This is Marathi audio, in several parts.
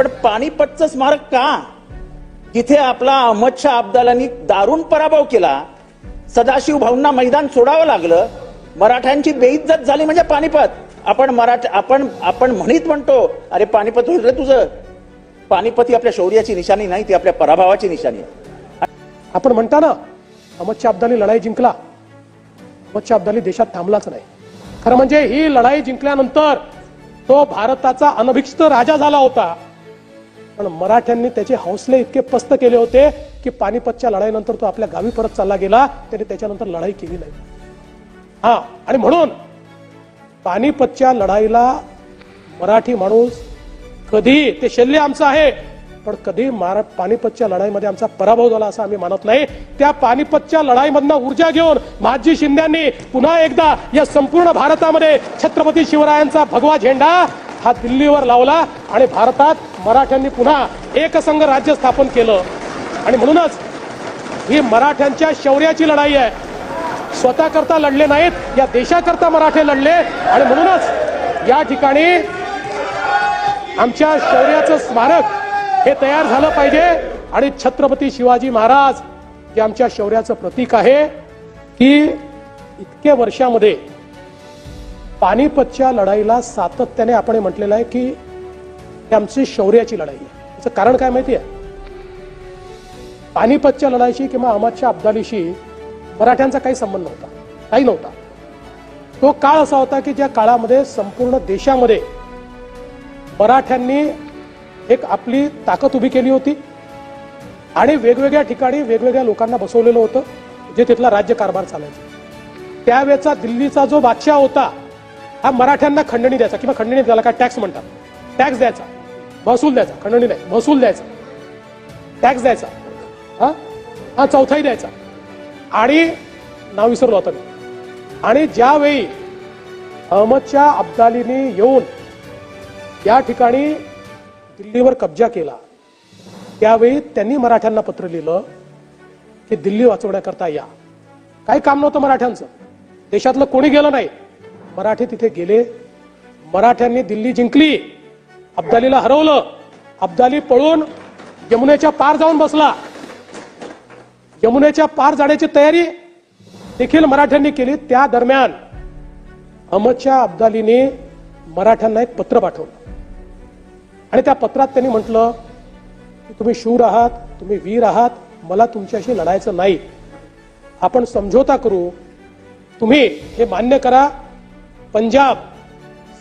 पण पानिपतचं स्मारक का? तिथे आपला अहमद शाह अब्दालांनी दारुण पराभव केला सदाशिव भाऊंना मैदान सोडावं लागलं मराठ्यांची बेइज्जत झाली म्हणजे पानिपत. आपण मराठ आपण आपण म्हणीत म्हणतो अरे पानिपत होईल रे तुझं. पानिपत ही आपल्या शौर्याची निशाणी नाही ती आपल्या पराभवाची निशाणी आहे. आपण म्हणता ना अहमद शाह अब्दाली लढाई जिंकला. अहमद शाह अब्दाली देशात थांबलाच नाही. खरं म्हणजे ही लढाई जिंकल्यानंतर तो भारताचा अनभिक्षित राजा झाला होता. पण मराठ्यांनी त्याचे हौसले इतके पस्त केले होते की पानिपतच्या लढाईनंतर तो आपल्या गावी परत चालला गेला. त्याने त्याच्यानंतर लढाई केली नाही. हा आणि म्हणून पानिपतच्या लढाईला मराठी माणूस कधी ते शल्य आमचं आहे पण कधी मारा पानिपतच्या लढाईमध्ये आमचा पराभव झाला असं आम्ही मानत नाही. त्या पानिपतच्या लढाईमधनं ऊर्जा घेऊन महाजी शिंद्यांनी पुन्हा एकदा या संपूर्ण भारतामध्ये छत्रपती शिवरायांचा भगवा झेंडा हा दिल्लीवर लावला आणि भारतात मराठ्यांनी पुन्हा एकसंघ राज्य स्थापन केलं. आणि म्हणूनच ही मराठ्यांच्या शौर्याची लढाई आहे. स्वतःकरता लढले नाहीत या देशाकरता मराठे लढले. आणि म्हणूनच या ठिकाणी आमच्या शौर्याचं स्मारक हे तयार झालं पाहिजे. आणि छत्रपती शिवाजी महाराज हे आमच्या शौर्याचं प्रतीक आहे की इतक्या वर्षामध्ये पानिपतच्या लढाईला सातत्याने आपण म्हटलेलं आहे की आमची शौर्याची लढाई आहे. त्याचं कारण काय माहिती आहे? पानिपतच्या लढाईशी किंवा अहमदच्या अब्दालीशी मराठ्यांचा काही संबंध नव्हता. काही नव्हता. तो काळ असा होता की ज्या काळामध्ये संपूर्ण देशामध्ये मराठ्यांनी एक आपली ताकद उभी केली होती आणि वेगवेगळ्या ठिकाणी वेगवेगळ्या लोकांना बसवलेलं होतं जे तिथला राज्यकारभार चालायचा. त्यावेळेचा दिल्लीचा जो बादशाह होता हा मराठ्यांना खंडणी द्यायचा किंवा खंडणी त्याला काय टॅक्स म्हणतात. टॅक्स द्यायचा. महसूल द्यायचा. खंडणी नाही. महसूल द्यायचा. टॅक्स द्यायचा. हा? हा चौथाही द्यायचा. आणि नाव विसरलो आता मी. आणि ज्यावेळी अहमदच्या अब्दालीने येऊन या ठिकाणी दिल्लीवर कब्जा केला त्यावेळी त्यांनी मराठ्यांना पत्र लिहिलं की दिल्ली वाचवण्याकरता या. काही काम नव्हतं मराठ्यांचं. देशातलं कोणी गेलं नाही. मराठी तिथे गेले. मराठ्यांनी दिल्ली जिंकली. अब्दालीला हरवलं. अब्दाली पळून यमुनेच्या पार जाऊन बसला. यमुनेच्या पार जाण्याची तयारी देखील मराठ्यांनी केली. त्या दरम्यान अहमदशा अब्दालीने मराठ्यांना एक पत्र पाठवलं. आणि त्या पत्रात त्यांनी म्हटलं की तुम्ही शूर आहात तुम्ही वीर आहात मला तुमच्याशी लढायचं नाही. आपण समझोता करू. तुम्ही हे मान्य करा. पंजाब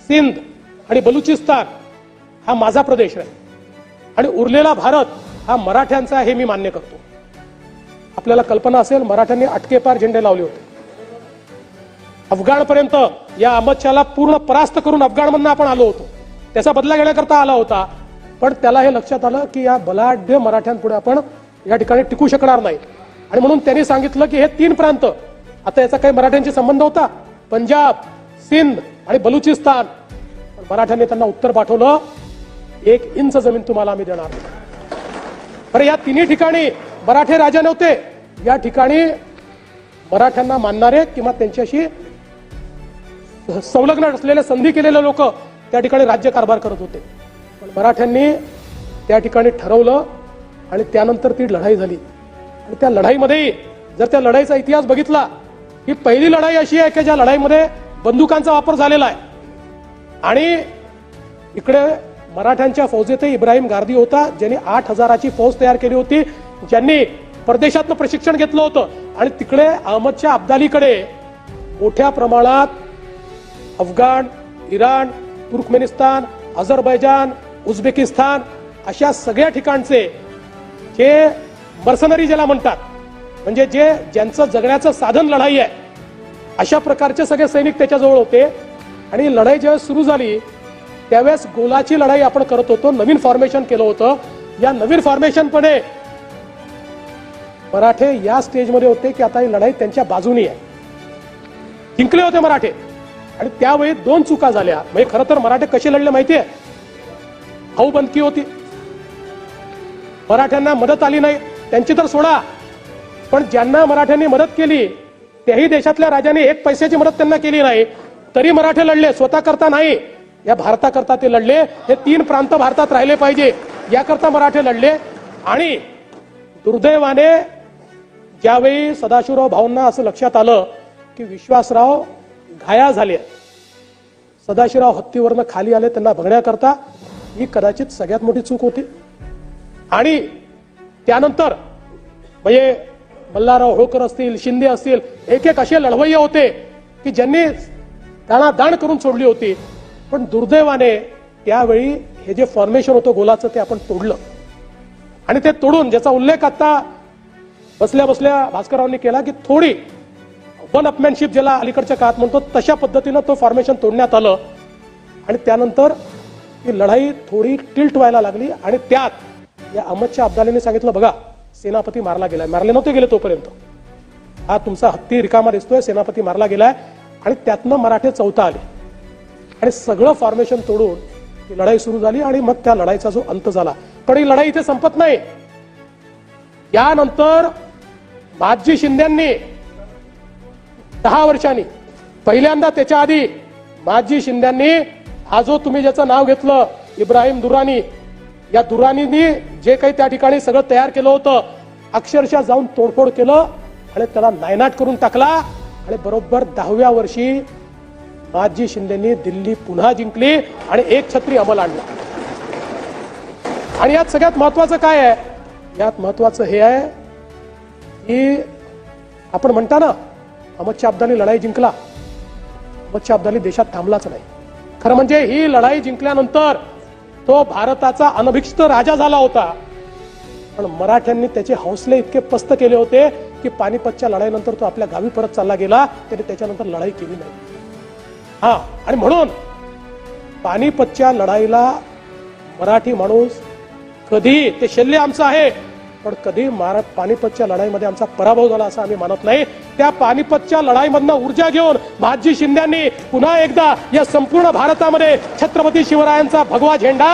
सिंध आणि बलुचिस्तान हा माझा प्रदेश आहे. आणि उरलेला भारत हा मराठ्यांचा हे मी मान्य करतो. आपल्याला कल्पना असेल मराठ्यांनी अटकेपार झेंडे लावले होते. अफगाणपर्यंत या अहमदशाला पूर्ण परास्त करून अफगाणमधनं आपण आलो होतो. त्याचा बदला घेण्याकरता आला होता. पण त्याला हे लक्षात आलं की या बलाढ्य मराठ्यांपुढे आपण या ठिकाणी टिकू शकणार नाही. आणि म्हणून त्यांनी सांगितलं की हे तीन प्रांत आता याचा काही मराठ्यांशी संबंध होता. पंजाब सिंध आणि बलुचिस्तान. पण मराठ्यांनी त्यांना उत्तर पाठवलं. एक इंच जमीन तुम्हाला आम्ही देणार. बरं या तिन्ही ठिकाणी मराठे राजा नव्हते. या ठिकाणी मराठ्यांना मानणारे किंवा त्यांच्याशी संलग्न असलेले संधी केलेले लोक त्या ठिकाणी राज्य कारभार करत होते. पण मराठ्यांनी त्या ठिकाणी ठरवलं आणि त्यानंतर ती लढाई झाली. आणि त्या लढाईमध्ये जर त्या लढाईचा इतिहास बघितला ही पहिली लढाई अशी आहे की ज्या लढाईमध्ये बंदुकांचा वापर झालेला आहे. आणि इकडे मराठ्यांच्या फौजेतही इब्राहिम गार्दी होता ज्यांनी आठ हजाराची फौज तयार केली होती ज्यांनी परदेशातलं प्रशिक्षण घेतलं होतं. आणि तिकडे अहमदच्या अब्दालीकडे मोठ्या प्रमाणात Afghan Iran Turkmenistan Azerbaijan Uzbekistan अशा सगळ्या ठिकाणचे जे मर्सनरी ज्याला म्हणतात म्हणजे जे ज्यांचं जगण्याचं साधन लढाई आहे अशा प्रकारचे सगळे सैनिक त्याच्याजवळ होते. आणि लढाई ज्यावेळेस सुरू झाली त्यावेळेस गोलाची लढाई आपण करत होतो. नवीन फॉर्मेशन केलं होतं. या नवीन फॉर्मेशनपणे मराठे या स्टेजमध्ये होते की आता ही लढाई त्यांच्या बाजूनी आहे. जिंकले होते मराठे. आणि त्यावेळी दोन चुका झाल्या. म्हणजे खरं तर मराठे कसे लढले माहितीये भाऊ बंदकी होती. मराठ्यांना मदत आली नाही. त्यांची तर सोडा. पण ज्यांना मराठ्यांनी मदत केली त्याही देशातल्या राजाने एक पैशाची मदत त्यांना केली नाही. तरी मराठे लढले स्वतः करता नाही. या भारताकरता ते लढले. हे तीन प्रांत भारतात राहिले पाहिजे. याकरता मराठे लढले. आणि दुर्दैवाने ज्यावेळी सदाशिवराव भाऊंना असं लक्षात आलं की विश्वासराव घाया झाले. सदाशिवराव हत्तीवरनं खाली आले त्यांना बघण्याकरता. ही कदाचित सगळ्यात मोठी चूक होती. आणि त्यानंतर म्हणजे बल्लाराव होळकर असतील शिंदे असतील एक एक असे लढवय्ये होते की ज्यांनी दाणादाण दाण करून सोडली होती. पण दुर्दैवाने त्यावेळी हे जे फॉर्मेशन होतं गोलाचं ते आपण तोडलं. आणि ते तोडून ज्याचा उल्लेख आता बसल्या बसल्या भास्कररावांनी केला की थोडी वन अपमॅनशिप ज्याला अलीकडच्या काळात म्हणतो तशा पद्धतीनं तो फॉर्मेशन तोडण्यात आलं. आणि त्यानंतर ही लढाई थोडी टिल्ट व्हायला लागली आणि त्यात या अहमदच्या अब्दालीने सांगितलं बघा सेनापती मारला गेलाय. मारले नव्हते गेले तोपर्यंत. हा तुमचा हत्ती रिकामा दिसतोय सेनापती मारला गेलाय आणि त्यातनं मराठे चौथा आले. आणि सगळं फॉर्मेशन तोडून ही लढाई सुरू झाली आणि मग त्या लढाईचा जो अंत झाला. पण ही लढाई इथे संपत नाही. यानंतर माजी शिंद्यांनी दहा वर्षांनी पहिल्यांदा त्याच्या आधी माजी शिंद्यांनी हा जो तुम्ही ज्याचं नाव घेतलं इब्राहिम दुरानी या दुरानीनी जे काही त्या ठिकाणी सगळं तयार केलं होतं अक्षरशः जाऊन तोडफोड केलं. आणि त्याला नायनाट करून टाकला. आणि बरोबर दहाव्या वर्षी माजी शिंदेनी दिल्ली पुन्हा जिंकली आणि एक छत्री अंमल आणला. आणि यात सगळ्यात महत्वाचं काय आहे? यात महत्वाचं हे आहे की आपण म्हणता ना अहमदच्या अब्दाली लढाई जिंकला. अहमदच्या अब्दाली देशात थांबलाच नाही. खरं म्हणजे ही लढाई जिंकल्यानंतर तो भारताचा अनभिक्षित राजा झाला होता. पण मराठ्यांनी त्याचे हौसले इतके पस्त केले होते की पानिपतच्या लढाईनंतर तो आपल्या गावी परत चालला गेला त्याने त्याच्यानंतर लढाई केली नाही. हा आणि म्हणून पानिपतच्या लढाईला मराठी माणूस कधी ते शल्य आमचं आहे पण कधी महाराज पानिपतच्या लढाईमध्ये आमचा पराभव झाला असं आम्ही मानत नाही. त्या पानिपतच्या लढाईमधनं ऊर्जा घेऊन भाजी शिंद्यांनी पुन्हा एकदा या संपूर्ण भारतामध्ये छत्रपती शिवरायांचा भगवा झेंडा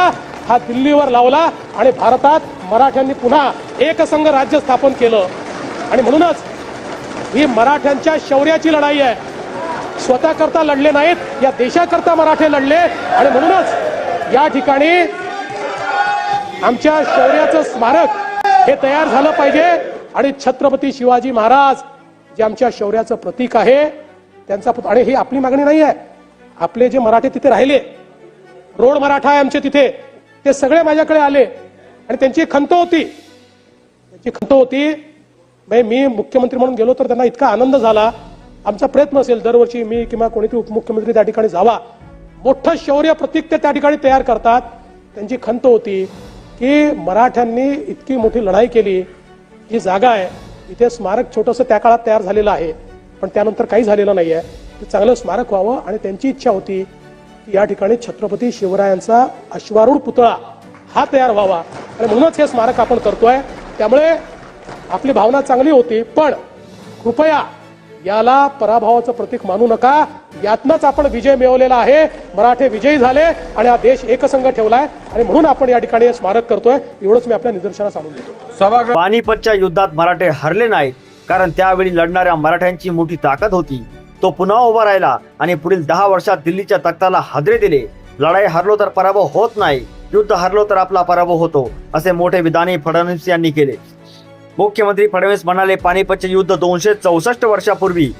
हा दिल्लीवर लावला आणि भारतात मराठ्यांनी पुन्हा एकसंघ राज्य स्थापन केलं. आणि म्हणूनच ही मराठ्यांच्या शौर्याची लढाई आहे. स्वतःकरता लढले नाहीत या देशाकरता मराठे लढले आणि म्हणूनच या ठिकाणी आमच्या शौर्याचं स्मारक हे तयार झालं पाहिजे. आणि छत्रपती शिवाजी महाराज जे आमच्या शौर्याचं प्रतीक आहे त्यांचा आणि ही आपली मागणी नाही आहे. आपले जे मराठे तिथे राहिले रोड मराठा आहे आमचे तिथे ते सगळे माझ्याकडे आले. आणि त्यांची खंत होती. त्यांची खंत होती मी मुख्यमंत्री म्हणून गेलो तर त्यांना इतका आनंद झाला. आमचा प्रयत्न असेल दरवर्षी मी किंवा कोणीतरी उपमुख्यमंत्री त्या ठिकाणी जावा. मोठं शौर्य प्रतीक ते त्या ठिकाणी तयार करतात. त्यांची खंत होती की मराठ्यांनी इतकी मोठी लढाई केली. ही जागा आहे. इथे स्मारक छोटंसं त्या काळात तयार झालेलं आहे. पण त्यानंतर काही झालेलं नाही आहे ते चांगलं स्मारक व्हावं आणि त्यांची इच्छा होती की या ठिकाणी छत्रपती शिवरायांचा अश्वारूढ पुतळा हा तयार व्हावा. आणि म्हणूनच हे स्मारक आपण करतोय. त्यामुळे आपली भावना चांगली होती पण कृपया याला पराभवाचं प्रतीक मानू नका. यातनच आपण विजय मिळवलेला आहे. मराठे विजयी झाले आणि हा देश एकसंघ ठेवलाय. आणि म्हणून आपण या ठिकाणी हे स्मारक करतोय. एवढंच मी आपल्या निदर्शनास आणून देतो. पानिपतच्या युद्धात मराठे हरले नाहीत कारण त्यावेळी लढणाऱ्या मराठ्यांची मोठी ताकद होती. तो पुन्हा उभा राहिला आणि पुढील दहा वर्षात दिल्लीच्या तख्ताला हादरे दिले. लढाई हरलो तर पराभव होत नाही. युद्ध हरलो तर आपला पराभव होतो असे मोठे विधानही फडणवीस यांनी केले. मुख्यमंत्री फडणवीस म्हणाले पानिपतचे युद्ध दोनशे चौसष्ट वर्षापूर्वी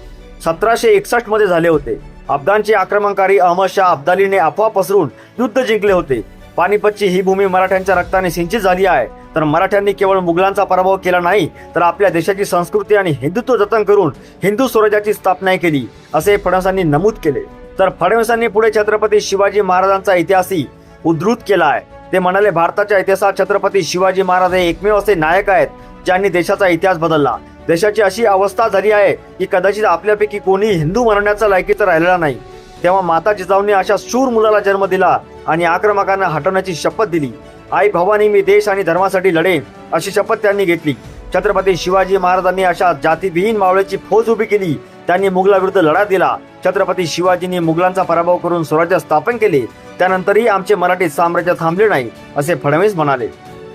सतराशे एकसष्टमध्ये झाले होते. अफगाणचे आक्रमणकारी अहमद शाह अब्दालीने अफवा पसरून युद्ध जिंकले होते. पानिपतची ही भूमी मराठ्यांच्या रक्ताने सिंचित झाली आहे. तर मराठ्यांनी केवळ मुघलांचा पराभव केला नाही तर आपल्या देशाची संस्कृती आणि हिंदुत्व जतन करून हिंदू स्वराज्याची स्थापना केली असे फडणवीसांनी नमूद केले. तर फडणवीसांनी पुढे छत्रपती शिवाजी महाराजांचा इतिहासही उद्धृत केला आहे. ते म्हणाले भारताच्या इतिहासात छत्रपती शिवाजी महाराज हे एकमेव असे नायक आहेत. ज्यांनी देशाचा इतिहास बदलला. देशाची अशी अवस्था झाली आहे की कदाचित आपल्यापैकी कोणी हिंदू म्हणण्याचा लायकीचा राहिलेला नाही. तेव्हा माता जिजाऊंनी अशा शूर मुलाला जन्म दिला आणि आक्रमकांना हटवण्याची शपथ दिली. आई भवानी मी देश आणि धर्मासाठी लढेन अशी शपथ त्यांनी घेतली. छत्रपती शिवाजी महाराजांनी अशा जातीविहीन मावळ्याची फौज उभी केली. त्यांनी मुघलाविरुद्ध लढा दिला. छत्रपती शिवाजींनी मुघलांचा पराभव करून स्वराज्य स्थापन केले. त्यानंतरही आमचे मराठी साम्राज्य थांबले नाही असे फडणवीस म्हणाले.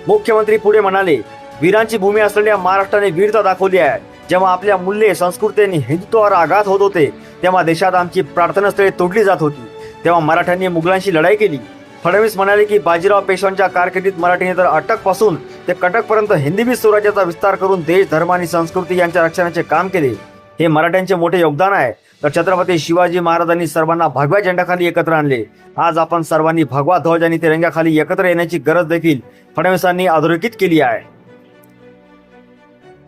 मुख्यमंत्री पुढे म्हणाले वीरांची भूमी असलेल्या महाराष्ट्राने वीरता दाखवली आहे. जेव्हा आपल्या मूल्ये संस्कृती आणि हिंदुत्वावर आघात होत होते तेव्हा देशात आमची प्रार्थनास्थळे तोडली जात होती. तेव्हा मराठ्यांनी मुघलांशी लढाई केली. फडणवीस म्हणाले की बाजीराव पेशव्यांच्या कारकिर्दीत मराठीने तर अटकपासून ते कटकपर्यंत हिंदवी स्वराज्याचा विस्तार करून देश धर्म आणि संस्कृती यांच्या रक्षणाचे काम केले. हे मराठ्यांचे मोठे योगदान आहे. तर छत्रपती शिवाजी महाराजांनी सर्वांना भगव्या झेंडाखाली एकत्र आणले. आज आपण सर्वांनी भगवा ध्वज आणि तिरंग्याखाली एकत्र येण्याची गरज देखील फडणवीसांनी अधोरेखित केली आहे.